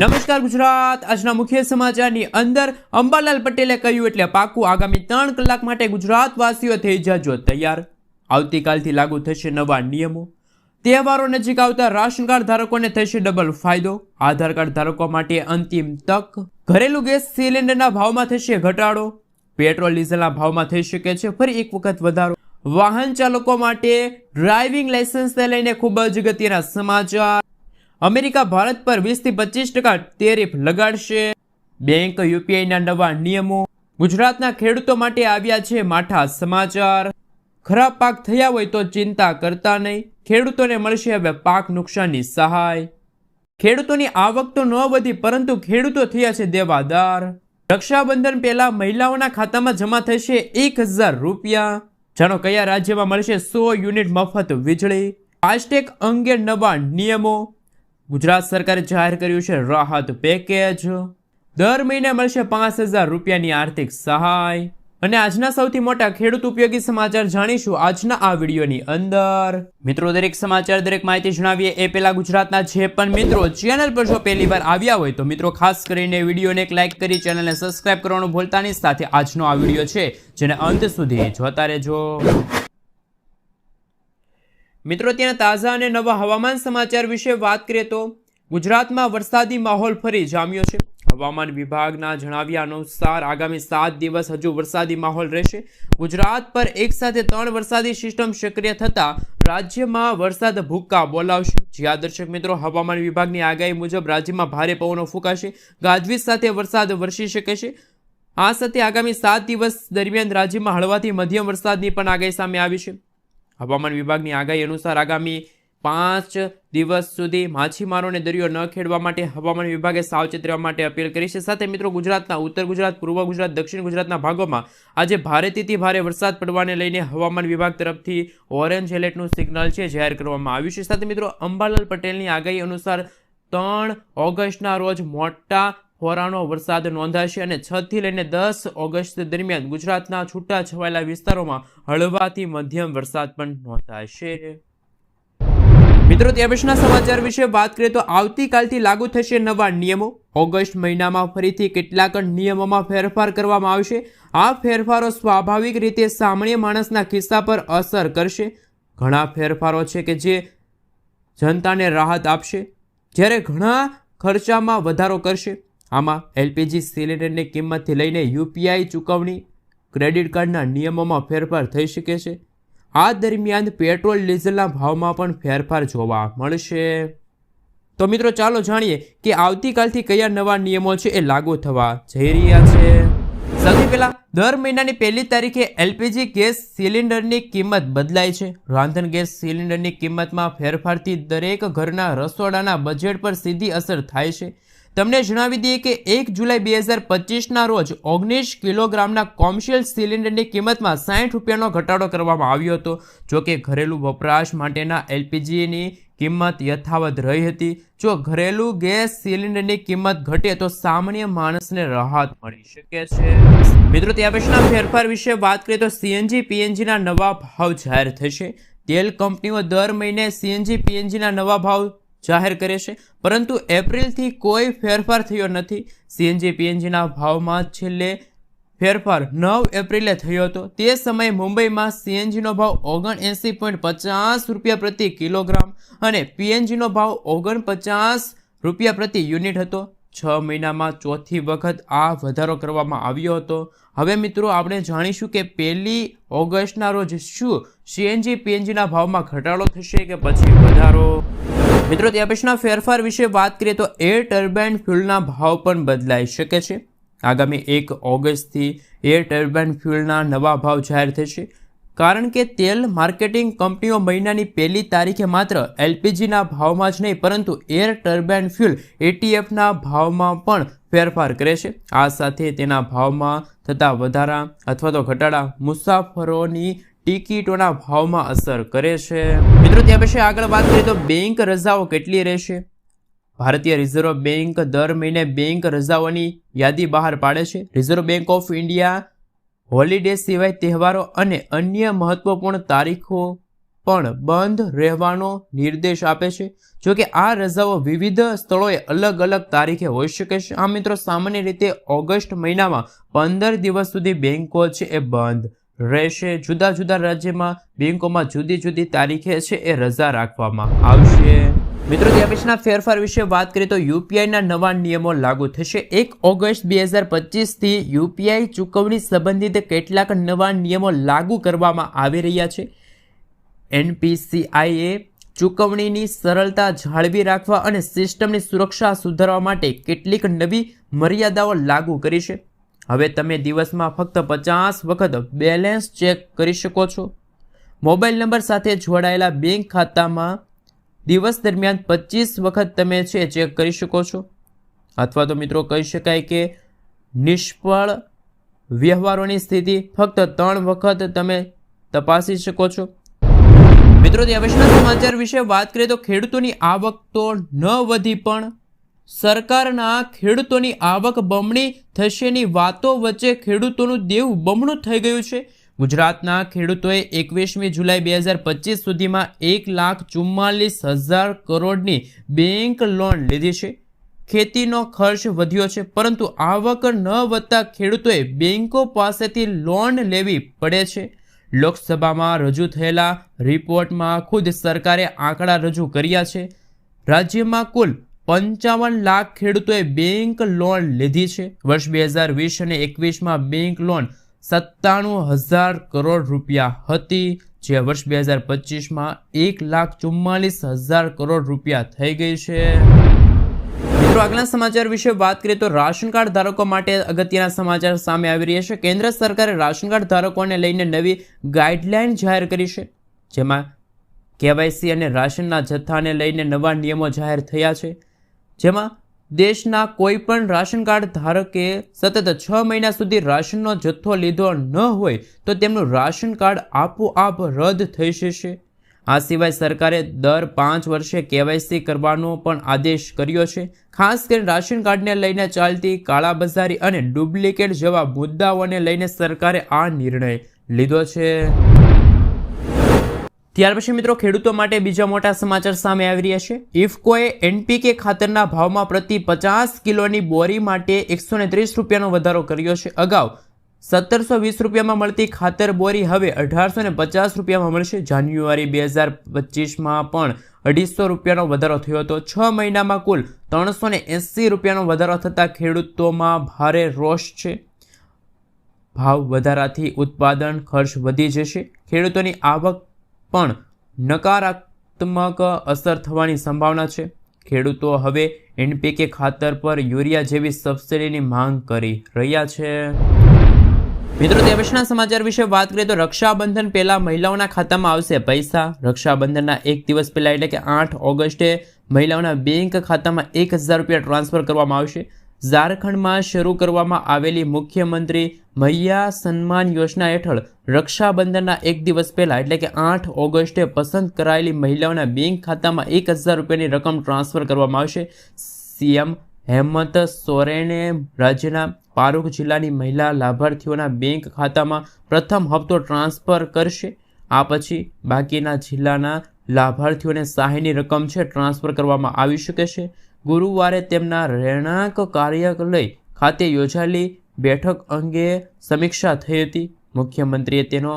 નમસ્કાર ગુજરાત. આજના મુખ્ય સમાચારની અંદર અંબાલાલ પટેલે કહ્યું એટલે પાકું આગામી ત્રણ કલાક માટે ગુજરાતવાસીઓ થઈ જાજો તૈયાર. આવતીકાલથી લાગુ થશે નવા નિયમો. તહેવારો નજીક આવતા રાશન કાર્ડ ધારકોને થશે ડબલ ફાયદો. આધાર કાર્ડ ધારકો માટે અંતિમ તક. ઘરેલું ગેસ સિલિન્ડરના ભાવમાં થશે ઘટાડો. પેટ્રોલ, ડીઝલના ભાવમાં થઈ શકે છે ફરી એક વખત વધારો. વાહન ચાલકો માટે ડ્રાઇવિંગ લાયસન્સને લઈને ખૂબ જ ગતિના સમાચાર. અમેરિકા ભારત પર વીસથી પચીસ ટકા ટેરિફ લગાડશે. બેંક યુપીઆઈના નવા નિયમો. ગુજરાતના ખેડૂતો માટે આવ્યા છે માઠા સમાચાર. ખરાબ પાક થયા હોય તો ચિંતા કરતા નહીં. ખેડૂતોને મળશે હવે પાક નુકસાનની સહાય. ખેડૂતોની આવક તો ન વધી, પરંતુ ખેડૂતો થયા છે દેવાદાર. રક્ષાબંધન પહેલા મહિલાઓના ખાતામાં જમા થશે એક હજાર રૂપિયા. જાણો કયા રાજ્યમાં મળશે સો યુનિટ મફત વીજળી? ફાસ્ટેગ અંગે નવા નિયમો. ગુજરાત સરકારે જાહેર કર્યું છે રાહત પેકેજ દર મહિને મળશે પાંચ હજાર રૂપિયાની આર્થિક સહાય. અને આજના સૌથી મોટા ખેડૂત ઉપયોગી સમાચાર જાણીશું આજના આ વિડીયોની અંદર. મિત્રો, દરેક સમાચાર, દરેક માહિતી જણાવીએ એ પહેલા ગુજરાતના જે પણ મિત્રો ચેનલ પર જો પહેલી વાર આવ્યા હોય તો મિત્રો, ખાસ કરીને વિડીયોને એક લાઇક કરી ચેનલને સબસ્ક્રાઇબ કરવાનું ભૂલતા નહીં. સાથે આજનો આ વીડિયો છે, જેને અંત સુધી જોતા રહેજો. મિત્રો, ત્યાં તાજા અને નવા હવામાન સમાચાર વિશે વાત કરીએ તો ગુજરાતમાં વરસાદી માહોલ ફરી જામ્યો છે. હવામાન વિભાગના જણાવ્યા અનુસાર આગામી સાત દિવસ હજુ વરસાદી માહોલ રહેશે. ગુજરાત પર એક સાથે ત્રણ વરસાદી સિસ્ટમ સક્રિય થતાં રાજ્યમાં વરસાદ ભૂક્કા બોલાવશે. જ્યાં દર્શક મિત્રો, હવામાન વિભાગની આગાહી મુજબ રાજ્યમાં ભારે પવનો ફૂંકાશે. ગાજવીજ સાથે વરસાદ વરસી શકે છે. આ સાથે આગામી સાત દિવસ દરમિયાન રાજ્યમાં હળવાથી મધ્યમ વરસાદની પણ આગાહી સામે આવી છે. હવામાન વિભાગની આગાહી અનુસાર આગામી પાંચ દિવસ સુધી માછીમારોને દરિયો ન ખેડવા માટે હવામાન વિભાગે સાવચેત રહેવા માટે અપીલ કરી છે. સાથે મિત્રો ગુજરાતના ઉત્તર ગુજરાત, પૂર્વ ગુજરાત, દક્ષિણ ગુજરાતના ભાગોમાં આજે ભારેથી ભારે વરસાદ પડવાને લઈને હવામાન વિભાગ તરફથી ઓરેન્જ એલર્ટનું સિગ્નલ છે, જાહેર કરવામાં આવ્યું છે. સાથે મિત્રો અંબાલાલ પટેલની આગાહી અનુસાર ત્રણ ઓગસ્ટના રોજ મોટા ફોરાનો વરસાદ નોંધાશે અને છ થી લઈને દસ ઓગસ્ટ દરમિયાન ગુજરાતના છૂટા છવાયેલા વિસ્તારોમાં હળવાથી મધ્યમ વરસાદ પણ નોંધાશે મિત્રો ત્યાં સમાચાર વિશે વાત કરીએ તો આવતીકાલથી લાગુ થશે નવા નિયમો. ઓગસ્ટ મહિનામાં ફરીથી કેટલાક નિયમોમાં ફેરફાર કરવામાં આવશે. આ ફેરફારો સ્વાભાવિક રીતે સામાન્ય માણસના ખિસ્સા પર અસર કરશે. ઘણા ફેરફારો છે કે જે જનતાને રાહત આપશે. જ્યારે ઘણા ખર્ચામાં વધારો કરશે. આમાં એલપીજી સિલિન્ડરની કિંમતથી લઈને યુપીઆઈ ચૂકવણી, ક્રેડિટ કાર્ડના નિયમોમાં ફેરફાર થઈ શકે છે. આ દરમિયાન પેટ્રોલ, ડીઝલના ભાવમાં પણ ફેરફાર જોવા મળશે. તો મિત્રો, ચાલો જાણીએ કે આવતીકાલથી કયા નવા નિયમો છે એ લાગુ થવા જઈ રહ્યા છે. સૌથી પહેલા, દર મહિનાની પહેલી તારીખે એલપીજી ગેસ સિલિન્ડરની કિંમત બદલાય છે. રાંધણ ગેસ સિલિન્ડરની કિંમતમાં ફેરફારથી દરેક ઘરના રસોડાના બજેટ પર સીધી અસર થાય છે. તમને જણાવી દઈએ કે એક જુલાઈ બે હજાર પચીસના રોજ ઓગણીસ કિલોગ્રામના કોમર્શિયલ સિલિન્ડરની કિંમતમાં સાઠ રૂપિયાનો ઘટાડો કરવામાં આવ્યો હતો. જો કે ઘરેલું વપરાશ માટેના એલપીજીની કિંમત યથાવત રહી હતી. જો ઘરેલું ગેસ સિલિન્ડરની કિંમત ઘટે તો સામાન્ય માણસને રાહત મળી શકે છે. મિત્રો, ત્યાં પછીના ફેરફાર વિશે વાત કરીએ તો સીએનજી, પીએનજીના નવા ભાવ જાહેર થશે. તેલ કંપનીઓ દર મહિને સીએનજી, પીએનજીના નવા ભાવ જાહેર કરે છે. પરંતુ એપ્રિલથી કોઈ ફેરફાર થયો નથી. સીએનજી પીએનજીના ભાવમાં છેલ્લે ફેરફાર નવ એપ્રિલે થયો હતો. તે સમયે મુંબઈમાં સીએનજીનો ભાવ ઓગણએંસી પોઈન્ટ પચાસ રૂપિયા પ્રતિ કિલોગ્રામ અને પીએનજીનો ભાવ ઓગણપચાસ રૂપિયા પ્રતિ યુનિટ હતો. છ મહિનામાં ચોથી વખત આ વધારો કરવામાં આવ્યો હતો. હવે મિત્રો, આપણે જાણીશું કે પહેલી ઓગસ્ટના રોજ શું સીએનજી પીએનજીના ભાવમાં ઘટાડો થશે કે પછી વધારો? મિત્રો, ત્યાં પછીના ફેરફાર વિશે વાત કરીએ તો એર ટર્બાઇન ફ્યુલના ભાવ પણ બદલાઈ શકે છે. આગામી એક ઓગસ્ટથી એર ટર્બાઇન ફ્યુલના નવા ભાવ જાહેર થશે કારણ કે તેલ માર્કેટિંગ કંપનીઓ મહિનાની પહેલી તારીખે માત્ર એલપીજીના ભાવમાં જ નહીં, પરંતુ એર ટર્બાઇન ફ્યુલ એટીએફના ભાવમાં પણ ફેરફાર કરે છે. આ સાથે તેના ભાવમાં થતા વધારા અથવા તો ઘટાડા મુસાફરોની ટિકિટોના ભાવમાં અસર કરે છે. મિત્રો, ત્યાં પછી આગળ વાત કરીએ તો બેંક રજાઓ કેટલી રહેશે? ભારતીય રિઝર્વ બેંક દર મહિને બેંક રજાઓની યાદી બહાર પાડે છે. Reserve Bank of India, holiday સિવાય તહેવારો અને અન્ય મહત્વપૂર્ણ તારીખો પણ બંધ રહેવાનો નિર્દેશ આપે છે. જો કે આ રજાઓ વિવિધ સ્થળોએ અલગ અલગ તારીખે હોઈ શકે છે. આ મિત્રો, સામાન્ય રીતે ઓગસ્ટ મહિનામાં પંદર દિવસ સુધી બેંકો છે એ બંધ. રહેશે. જુદા જુદા રાજ્યમાં બેંકોમાં જુદી જુદી તારીખે છે એ રજા રાખવામાં આવશે. મિત્રો ત્યાં ફેરફાર વિશે વાત કરીએ તો યુપીઆઈના નવા નિયમો લાગુ થશે. એક ઓગસ્ટ બે હજાર પચીસથી યુપીઆઈ ચૂકવણી સંબંધિત કેટલાક નવા નિયમો લાગુ કરવામાં આવી રહ્યા છે. એનપીસીઆઈએ ચૂકવણીની સરળતા જાળવી રાખવા અને સિસ્ટમની સુરક્ષા સુધારવા માટે કેટલીક નવી મર્યાદાઓ લાગુ કરી છે. હવે તમે દિવસમાં ફક્ત પચાસ વખત બેલેન્સ ચેક કરી શકો છો. મોબાઈલ નંબર સાથે જોડાયેલા બેંક ખાતામાં દિવસ દરમિયાન પચીસ વખત તમે છે ચેક કરી શકો છો. અથવા તો મિત્રો કહી શકાય કે નિષ્ફળ વ્યવહારોની સ્થિતિ ફક્ત ત્રણ વખત તમે તપાસી શકો છો. મિત્રો ત્યાંના સમાચાર વિશે વાત કરીએ તો ખેડૂતોની આવક તો ન વધી પણ સરકારના ખેડૂતોની આવક બમણી થશેની વાતો વચ્ચે ખેડૂતોનું દેવું બમણું થઈ ગયું છે. ગુજરાતના ખેડૂતોએ એકવીસમી જુલાઈ બે હજાર પચીસ સુધીમાં એક લાખ ચુમ્માલીસ હજાર કરોડની બેંક લોન લીધી છે. ખેતીનો ખર્ચ વધ્યો છે, પરંતુ આવક ન વધતા ખેડૂતોએ બેંકો પાસેથી લોન લેવી પડે છે. લોકસભામાં રજૂ થયેલા રિપોર્ટમાં ખુદ સરકારે આંકડા રજૂ કર્યા છે. રાજ્યમાં કુલ પંચાવન લાખ ખેડૂતોએ બેંક લોન લીધી છે. વર્ષ બે હજાર વીસ અને એકવીસમાં બેંક લોન સત્તાણું હજાર કરોડ રૂપિયા હતી, જે વર્ષ બે હજાર પચીસમાં એક લાખ ચુમ્માલીસ હજાર કરોડ રૂપિયા થઈ ગઈ છે. મિત્રો, આગલા સમાચાર વિશે વાત કરીએ તો રાશન કાર્ડ ધારકો માટે અગત્યના સમાચાર સામે આવી રહ્યા છે. કેન્દ્ર સરકારે રાશન કાર્ડ ધારકોને લઈને નવી ગાઈડલાઈન જાહેર કરી છે, જેમાં કેવાયસી અને રાશનના જથ્થાને લઈને નવા નિયમો જાહેર થયા છે. જેમાં દેશના કોઈ પણ રાશન કાર્ડ ધારકે સતત છ મહિના સુધી રાશનનો જથ્થો લીધો ન હોય તો તેમનું રાશન કાર્ડ આપોઆપ રદ થઈ જશે. આ સિવાય સરકારે દર પાંચ વર્ષે કેવાયસી કરવાનો પણ આદેશ કર્યો છે. ખાસ કરીને રાશન કાર્ડને લઈને ચાલતી કાળાબજારી અને ડુપ્લિકેટ જેવા મુદ્દાઓને લઈને સરકારે આ નિર્ણય લીધો છે. ત્યાર પછી મિત્રો ખેડૂતો માટે બીજા મોટા સમાચાર સામે આવી રહ્યા છે. ઇફકોએ એનપીકે ખાતરના ભાવમાં પ્રતિ પચાસ કિલોની બોરી માટે એકસો ત્રીસ રૂપિયાનો વધારો કર્યો છે. અગાઉ સત્તરસો વીસ રૂપિયામાં મળતી ખાતર બોરી હવે અઢારસો ને પચાસ રૂપિયામાં મળશે. જાન્યુઆરી બે હજાર પચીસમાં પણ અઢીસો રૂપિયાનો વધારો થયો હતો. છ મહિનામાં કુલ ત્રણસો ને એંસી રૂપિયાનો વધારો થતાં ખેડૂતોમાં ભારે રોષ છે. ભાવ વધારાથી ઉત્પાદન ખર્ચ વધી જશે. ખેડૂતોની આવક પણ નકારાત્મક અસર થવાની સંભાવના છે. ખેડૂતો હવે એનપીકે ખાતર પર યુરિયા જેવી સબસિડીની માંગ કરી રહ્યા છે. મિત્રો પછીના સમાચાર વિશે વાત કરીએ તો રક્ષાબંધન પહેલા મહિલાઓના ખાતામાં આવશે પૈસા. રક્ષાબંધનના એક દિવસ પહેલા એટલે કે આઠ ઓગસ્ટે મહિલાઓના બેંક ખાતામાં એક હજાર રૂપિયા ટ્રાન્સફર કરવામાં આવશે. ઝારખંડમાં શરૂ કરવામાં આવેલી મુખ્યમંત્રી મૈયા સન્માન યોજના હેઠળ રક્ષાબંધનના એક દિવસ પહેલાં, એટલે કે આઠ ઓગસ્ટે પસંદ કરાયેલી મહિલાઓના બેંક ખાતામાં એક હજાર રૂપિયાની રકમ ટ્રાન્સફર કરવામાં આવશે. સીએમ હેમંત સોરેને રાજ્યના પારુખ જિલ્લાની મહિલા લાભાર્થીઓના બેંક ખાતામાં પ્રથમ હપ્તો ટ્રાન્સફર કરશે. આ પછી બાકીના જિલ્લાના લાભાર્થીઓને સહાયની રકમ છે, ટ્રાન્સફર કરવામાં આવી શકે છે. ગુરુવારે તેમના રહેણાંક કાર્યાલય ખાતે યોજાયેલી બેઠક અંગે સમીક્ષા થઈ હતી. મુખ્યમંત્રીએ તેનો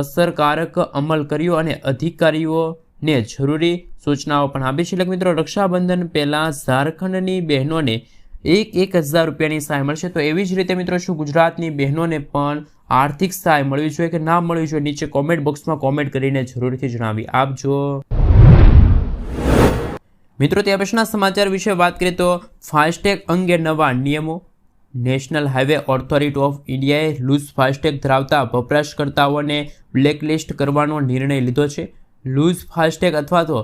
અસરકારક અમલ કર્યો અને અધિકારીઓને જરૂરી સૂચનાઓ પણ આપી. છે મિત્રો રક્ષાબંધન પહેલાં ઝારખંડની બહેનોને એક એક હજાર રૂપિયાની સહાય મળશે. તો એવી જ રીતે મિત્રો શું ગુજરાતની બહેનોને પણ આર્થિક સહાય મળવી જોઈએ કે ના મળવી જોઈએ? નીચે કોમેન્ટ બોક્સમાં કોમેન્ટ કરીને જરૂરથી જણાવી આપજો. મિત્રો ત્યાં પછીના સમાચાર વિશે વાત કરીએ તો ફાસ્ટેગ અંગે નવા નિયમો. નેશનલ હાઈવે ઓથોરિટી ઓફ ઇન્ડિયાએ લૂઝ ફાસ્ટેગ ધરાવતા વપરાશકર્તાઓને બ્લેકલિસ્ટ કરવાનો નિર્ણય લીધો છે. લૂઝ ફાસ્ટેગ અથવા તો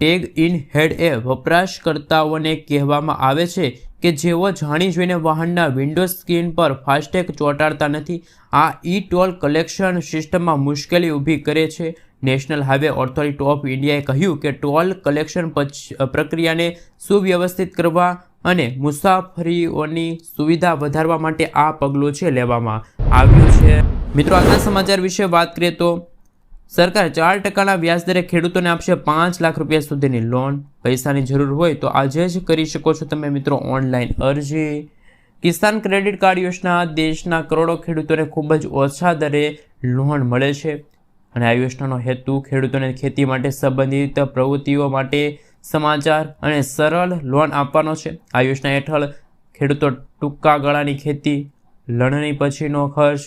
ટેગ ઇન હેડ એ વપરાશકર્તાઓને કહેવામાં આવે છે કે જેઓ જાણી જોઈને વાહનના વિન્ડો સ્ક્રીન પર ફાસ્ટેગ ચોંટાડતા નથી. આ ઈ ટોલ કલેક્શન સિસ્ટમમાં મુશ્કેલી ઊભી કરે છે. નેશનલ હાઇવે ઓથોરિટી ઓફ ઇન્ડિયાએ કહ્યું કે ટોલ કલેક્શન પ્રક્રિયાને સુવ્યવસ્થિત કરવા અને મુસાફરીઓની સુવિધા વધારવા માટે આ પગલું છે લેવામાં આવ્યું છે. મિત્રો આગળના સમાચાર વિશે વાત કરીએ તો સરકાર ચાર ટકાના વ્યાજદરે ખેડૂતોને આપશે પાંચ લાખ રૂપિયા સુધીની લોન પૈસાની જરૂર હોય તો આજે જ કરી શકો છો તમે મિત્રો ઓનલાઈન અરજી. કિસાન ક્રેડિટ કાર્ડ યોજના દેશના કરોડો ખેડૂતોને ખૂબ જ ઓછા દરે લોન મળે છે. અને આ યોજનાનો હેતુ ખેડૂતોને ખેતી માટે સંબંધિત પ્રવૃત્તિઓ માટે સમાચાર અને સરળ લોન આપવાનો છે. આ યોજના હેઠળ ખેડૂતો ટૂંકા ગાળાની ખેતી, લણણી પછીનો ખર્ચ,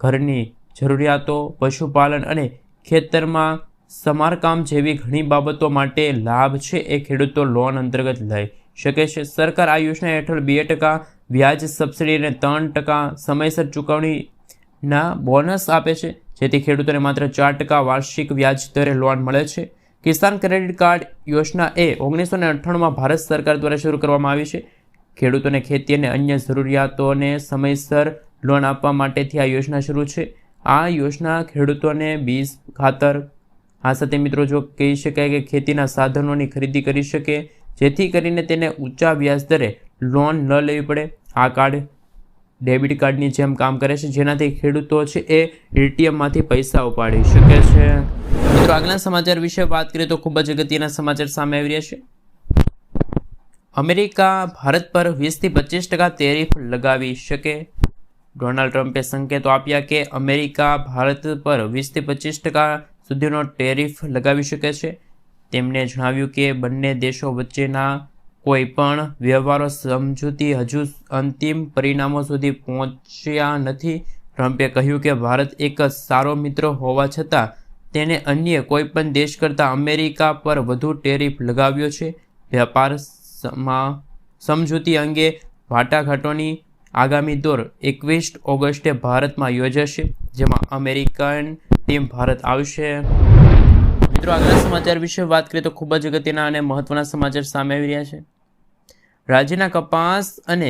ઘરની જરૂરિયાતો, પશુપાલન અને ખેતરમાં સમારકામ જેવી ઘણી બાબતો માટે લાભ છે એ ખેડૂતો લોન અંતર્ગત લઈ શકે છે. સરકાર આ યોજના હેઠળ બે ટકા વ્યાજ સબસિડી અને ત્રણ ટકા સમયસર ચૂકવણીના બોનસ આપે છે. જેથી ખેડૂતોને માત્ર ચાર ટકા વાર્ષિક વ્યાજ દરે લોન મળે છે. કિસાન ક્રેડિટ કાર્ડ યોજના એ ઓગણીસો ને અઠ્ઠાણુંમાં ભારત સરકાર દ્વારા શરૂ કરવામાં આવી છે. ખેડૂતોને ખેતી અને અન્ય જરૂરિયાતોને સમયસર લોન આપવા માટેથી આ યોજના શરૂ છે. આ યોજના ખેડૂતોને બીજ, ખાતર, આ સાથે મિત્રો જો કહી શકાય કે ખેતીના સાધનોની ખરીદી કરી શકે, જેથી કરીને તેને ઊંચા વ્યાજ દરે લોન ન લેવી પડે. આ કાર્ડ ડેબિટ કાર્ડની જેમ કામ કરે છે, જેનાથી ખેડૂતો છે એ એટીએમમાંથી પૈસા ઉપાડી શકે છે. મિત્રો, આગલા સમાચાર વિશે વાત કરીએ તો ખૂબ જ અગત્યના સમાચાર સામે આવી રહ્યા છે. અમેરિકા ભારત પર વીસથી પચીસ ટકા ટેરિફ લગાવી શકે. ડોનાલ્ડ ટ્રમ્પે સંકેતો આપ્યા કે અમેરિકા ભારત પર વીસથી પચીસ ટકા સુધીનો ટેરિફ લગાવી શકે છે. તેમણે જણાવ્યું કે બંને દેશો વચ્ચેના કોઈ પણ વ્યવહારો સમજૂતી હજુ અંતિમ પરિણામો સુધી પહોંચ્યા નથી. ટ્રમ્પે કહ્યું કે ભારત એક સારો મિત્ર હોવા છતાં તેણે અન્ય કોઈ પણ દેશ કરતાં અમેરિકા પર વધુ ટેરિફ લગાવ્યો છે. વેપાર સમા- સમજૂતી અંગે વાટાઘાટોની આગામી દોર એકવીસ ઓગસ્ટે ભારતમાં યોજાશે, જેમાં અમેરિકન ટીમ ભારત આવશે. મિત્રો આગળના સમાચાર વિશે વાત કરીએ તો ખૂબ જ અગત્યના અને મહત્વના સમાચાર સામે આવી રહ્યા છે. રાજ્યના કપાસ અને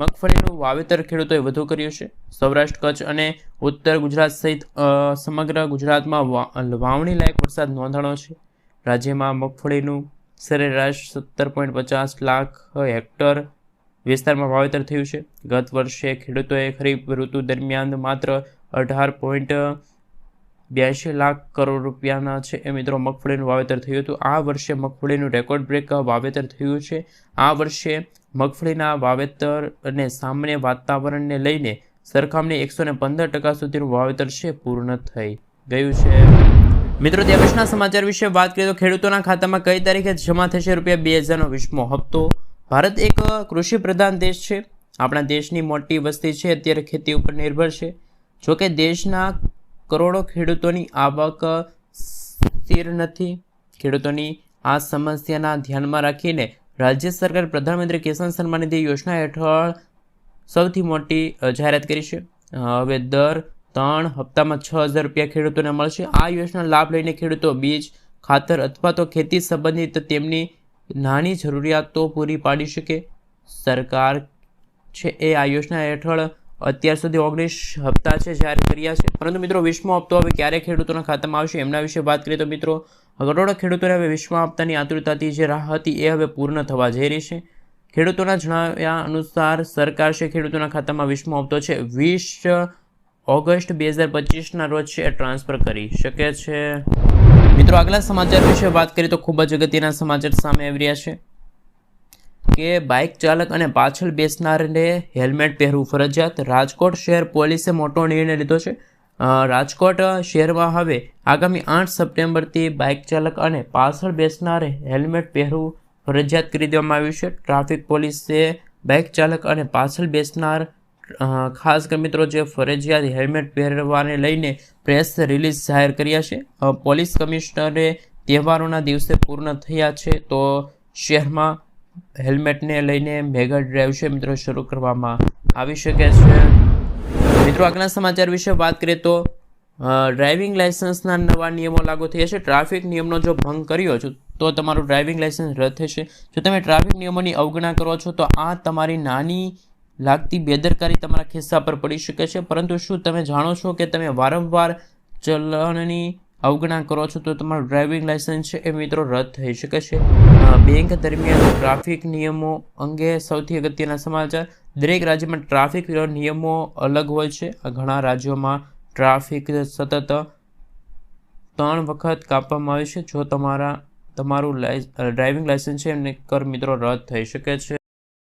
મગફળીનું વાવેતર ખેડૂતોએ વધુ કર્યું છે. સૌરાષ્ટ્ર, કચ્છ અને ઉત્તર ગુજરાત સહિત સમગ્ર ગુજરાતમાં વાવણી લાયક વરસાદ નોંધાણો છે. રાજ્યમાં મગફળીનું સરેરાશ સત્તર પોઈન્ટ પચાસ લાખ હેક્ટર વિસ્તારમાં વાવેતર થયું છે. ગત વર્ષે ખેડૂતોએ ખરીફ ઋતુ દરમિયાન માત્ર અઢાર પોઈન્ટ બ્યાસી લાખ કરોડ રૂપિયાના છે. એ મિત્રો મગફળીનું વાવેતર થયું હતું. આ વર્ષે મગફળીનું રેકોર્ડ બ્રેક વાવેતર થયું છે. આ વર્ષે મગફળીના વાવેતર અને સામાન્ય વાતાવરણને લઈને સરખામણી એકસો પંદર ટકા સુધીનું વાવેતર છે, પૂર્ણ થઈ ગયું છે. મિત્રો પછીના સમાચાર વિશે વાત કરીએ તો ખેડૂતોના ખાતામાં કઈ તારીખે જમા થશે રૂપિયા બે હજારનો વીસમો હપ્તો? ભારત એક કૃષિ પ્રધાન દેશ છે. આપણા દેશની મોટી વસ્તી છે. અત્યારે ખેતી ઉપર નિર્ભર છે. જોકે દેશના કરોડો ખેડૂતોની આવક સ્થિર નથી. ખેડૂતોની આ સમસ્યાના ધ્યાનમાં રાખીને રાજ્ય સરકાર પ્રધાનમંત્રી કિસાન સન્માન નિધિ યોજના હેઠળ સૌથી મોટી જાહેરાત કરી છે. હવે દર ત્રણ હપ્તામાં છ હજાર રૂપિયા ખેડૂતોને મળશે. આ યોજના લાભ લઈને ખેડૂતો બીજ, ખાતર અથવા તો ખેતી સંબંધિત તેમની નાની જરૂરિયાતો પૂરી પાડી શકે. સરકાર છે એ આ યોજના હેઠળ અત્યાર સુધી ઓગણીસ હપ્તા છે જાહેર કર્યા છે. પરંતુ મિત્રો વીસમો હપ્તો હવે ક્યારે ખેડૂતોના ખાતામાં આવશે એમના વિશે વાત કરીએ તો મિત્રો, કરોડો ખેડૂતોને હવે વીસમા હપ્તાની આતુરતાથી જે રાહ હતી એ હવે પૂર્ણ થવા જઈ રહી છે. ખેડૂતોના જણાવ્યા અનુસાર સરકાર છે, ખેડૂતોના ખાતામાં વીસમો હપ્તો છે. વીસ ઓગસ્ટ બે હજાર પચીસના રોજ છે ટ્રાન્સફર કરી શકે છે. મિત્રો, આગલા સમાચાર વિશે વાત કરીએ તો ખૂબ જ અગત્યના સમાચાર સામે આવી રહ્યા છે. કે બાઇક ચાલક અને પાછળ બેસનારને હેલ્મેટ પહેરવું ફરજિયાત. રાજકોટ શહેર પોલીસે મોટો નિર્ણય લીધો છે. રાજકોટ શહેરમાં હવે આગામી આઠ સપ્ટેમ્બરથી બાઇક ચાલક અને પાછળ બેસનારે હેલ્મેટ પહેરવું ફરજિયાત કરી દેવામાં આવ્યું છે. ટ્રાફિક પોલીસે બાઇક ચાલક અને પાછળ બેસનાર ખાસ કરી મિત્રો જે ફરજિયાત હેલ્મેટ પહેરવાને લઈને પ્રેસ રિલીઝ જાહેર કર્યા છે. પોલીસ કમિશનરે તહેવારોના દિવસે પૂર્ણ થયા છે તો શહેરમાં હેલ્મેટને લઈને મેગા ડ્રાઈવ છે મિત્રો શરૂ કરવામાં આવી શકે છે. મિત્રો, આગલા સમાચાર વિશે વાત કરીએ તો ડ્રાઇવિંગ લાઇસન્સના નવા નિયમો લાગુ થયા છે. ટ્રાફિક નિયમનો જો ભંગ કર્યો છો, તો તમારું ડ્રાઇવિંગ લાઇસન્સ રદ થશે. જો તમે ટ્રાફિક નિયમોની અવગણના કરો છો, તો આ તમારી નાની લાગતી બેદરકારી તમારા ખિસ્સા પર પડી શકે છે. પરંતુ શું તમે જાણો છો કે તમે વારંવાર ચલણની અવગણના કરો છો તો તમારું ડ્રાઇવિંગ લાઇસન્સ છે એ મિત્રો રદ થઈ શકે છે. બેંક દરમિયાન ટ્રાફિક નિયમો અંગે સૌથી અગત્યના સમાચાર. દરેક રાજ્યમાં ટ્રાફિક નિયમો અલગ હોય છે. ઘણા રાજ્યોમાં ટ્રાફિક સતત ત્રણ વખત કાપવામાં આવે છે. જો તમારા, તમારું ડ્રાઇવિંગ લાઇસન્સ છે એમને કર મિત્રો રદ થઈ શકે છે.